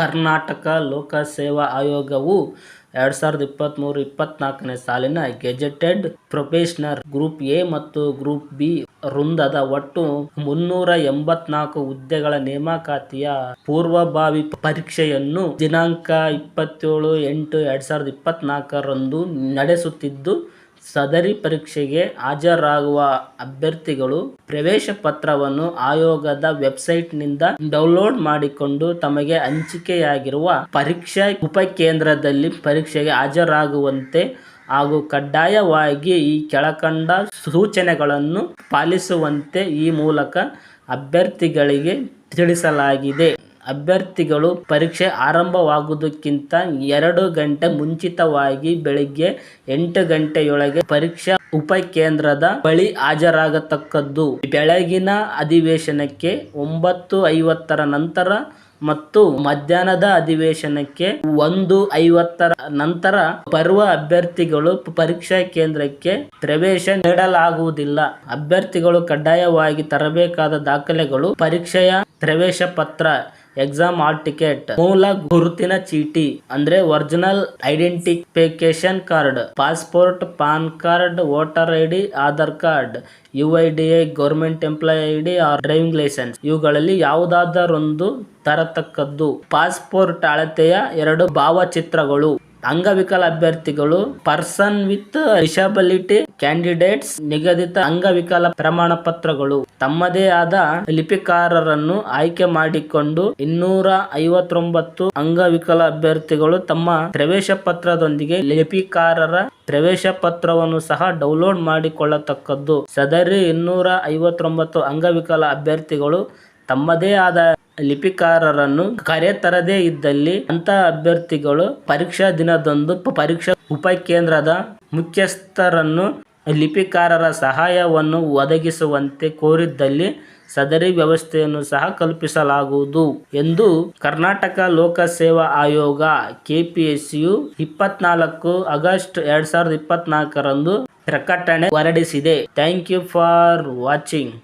ಕರ್ನಾಟಕ ಲೋಕಸೇವಾ ಆಯೋಗವು ಎರಡು ಸಾವಿರದ ಇಪ್ಪತ್ತ್ಮೂರು ಇಪ್ಪತ್ತ್ನಾಲ್ಕನೇ ಸಾಲಿನ ಗೆಜೆಟೆಡ್ ಪ್ರೊಫೆಷನರ್ ಗ್ರೂಪ್ ಎ ಮತ್ತು ಗ್ರೂಪ್ ಬಿ ವೃಂದದ ಒಟ್ಟು ಮುನ್ನೂರ ಎಂಬತ್ನಾಲ್ಕು ಹುದ್ದೆಗಳ ನೇಮಕಾತಿಯ ಪೂರ್ವಭಾವಿ ಪರೀಕ್ಷೆಯನ್ನು ದಿನಾಂಕ ಇಪ್ಪತ್ತೇಳು ಎಂಟು ಎರಡು ಸಾವಿರದ ಇಪ್ಪತ್ತ್ನಾಲ್ಕರಂದು ನಡೆಸುತ್ತಿದ್ದು ಸದರಿ ಪರೀಕ್ಷೆಗೆ ಹಾಜರಾಗುವ ಅಭ್ಯರ್ಥಿಗಳು ಪ್ರವೇಶ ಪತ್ರವನ್ನು ಆಯೋಗದ ವೆಬ್ಸೈಟ್ನಿಂದ ಡೌನ್ಲೋಡ್ ಮಾಡಿಕೊಂಡು ತಮಗೆ ಹಂಚಿಕೆಯಾಗಿರುವ ಪರೀಕ್ಷಾ ಉಪಕೇಂದ್ರದಲ್ಲಿ ಪರೀಕ್ಷೆಗೆ ಹಾಜರಾಗುವಂತೆ ಹಾಗೂ ಕಡ್ಡಾಯವಾಗಿ ಈ ಕೆಳಕಂಡ ಸೂಚನೆಗಳನ್ನು ಪಾಲಿಸುವಂತೆ ಈ ಮೂಲಕ ಅಭ್ಯರ್ಥಿಗಳಿಗೆ ತಿಳಿಸಲಾಗಿದೆ. ಅಭ್ಯರ್ಥಿಗಳು ಪರೀಕ್ಷೆ ಆರಂಭವಾಗುವುದಕ್ಕಿಂತ ಎರಡು ಗಂಟೆ ಮುಂಚಿತವಾಗಿ ಬೆಳಿಗ್ಗೆ ಎಂಟು ಗಂಟೆಯೊಳಗೆ ಪರೀಕ್ಷಾ ಉಪಕೇಂದ್ರದ ಬಳಿ ಹಾಜರಾಗತಕ್ಕದ್ದು. ಬೆಳಗಿನ ಅಧಿವೇಶನಕ್ಕೆ ಒಂಬತ್ತು ಐವತ್ತರ ನಂತರ ಮತ್ತು ಮಧ್ಯಾಹ್ನದ ಅಧಿವೇಶನಕ್ಕೆ ಒಂದು ಐವತ್ತರ ನಂತರ ಬರುವ ಅಭ್ಯರ್ಥಿಗಳು ಪರೀಕ್ಷಾ ಕೇಂದ್ರಕ್ಕೆ ಪ್ರವೇಶ ನೀಡಲಾಗುವುದಿಲ್ಲ. ಅಭ್ಯರ್ಥಿಗಳು ಕಡ್ಡಾಯವಾಗಿ ತರಬೇಕಾದ ದಾಖಲೆಗಳು ಪರೀಕ್ಷೆಯ ಪ್ರವೇಶ ಪತ್ರ ಎಕ್ಸಾಮ್ ಹಾಲ್ ಟಿಕೆಟ್ ಮೂಲ ಗುರುತಿನ ಚೀಟಿ ಅಂದ್ರೆ original identification card passport PAN card voter I D Aadhaar card U I D I government employee D or driving licence ಇವುಗಳಲ್ಲಿ ಯಾವುದಾದರೊಂದು ತರತಕ್ಕದ್ದು. ಪಾಸ್ಪೋರ್ಟ್ ಅಳತೆಯ ಎರಡು ಭಾವಚಿತ್ರಗಳು. ಅಂಗವಿಕಲ ಅಭ್ಯರ್ಥಿಗಳು, ಪರ್ಸನ್ ವಿತ್ ಡಿಸಬಿಲಿಟಿ ಕ್ಯಾಂಡಿಡೇಟ್ಸ್, ನಿಗದಿತ ಅಂಗವಿಕಲ ಪ್ರಮಾಣ ಪತ್ರಗಳು. ತಮ್ಮದೇ ಆದ ಲಿಪಿಕಾರರನ್ನು ಆಯ್ಕೆ ಮಾಡಿಕೊಂಡು ಇನ್ನೂರ ಐವತ್ತೊಂಬತ್ತು ಅಂಗವಿಕಲ ಅಭ್ಯರ್ಥಿಗಳು ತಮ್ಮ ಪ್ರವೇಶ ಪತ್ರದೊಂದಿಗೆ ಲಿಪಿಕಾರರ ಪ್ರವೇಶ ಪತ್ರವನ್ನು ಸಹ ಡೌನ್ಲೋಡ್ ಮಾಡಿಕೊಳ್ಳತಕ್ಕದ್ದು. ಸದರಿ ಇನ್ನೂರ ಐವತ್ತೊಂಬತ್ತು ಅಂಗವಿಕಲ ಅಭ್ಯರ್ಥಿಗಳು ತಮ್ಮದೇ ಆದ ಲಿಪಿಕಾರರನ್ನು ಕರೆತರದೇ ಇದ್ದಲ್ಲಿ ಅಂತ ಅಭ್ಯರ್ಥಿಗಳು ಪರೀಕ್ಷಾ ದಿನದಂದು ಪರೀಕ್ಷಾ ಉಪಕೇಂದ್ರದ ಮುಖ್ಯಸ್ಥರನ್ನು ಲಿಪಿಕಾರರ ಸಹಾಯವನ್ನು ಒದಗಿಸುವಂತೆ ಕೋರಿದ್ದಲ್ಲಿ ಸದರಿ ವ್ಯವಸ್ಥೆಯನ್ನು ಸಹ ಕಲ್ಪಿಸಲಾಗುವುದು ಎಂದು ಕರ್ನಾಟಕ ಲೋಕಸೇವಾ ಆಯೋಗ ಕೆಪಿಎಸ್ಸಿಯು ಇಪ್ಪತ್ನಾಲ್ಕು ಆಗಸ್ಟ್ ಎರಡ್ ಸಾವಿರದ ಇಪ್ಪತ್ನಾಲ್ಕರಂದು ಪ್ರಕಟಣೆ ಹೊರಡಿಸಿದೆ. Thank you for watching.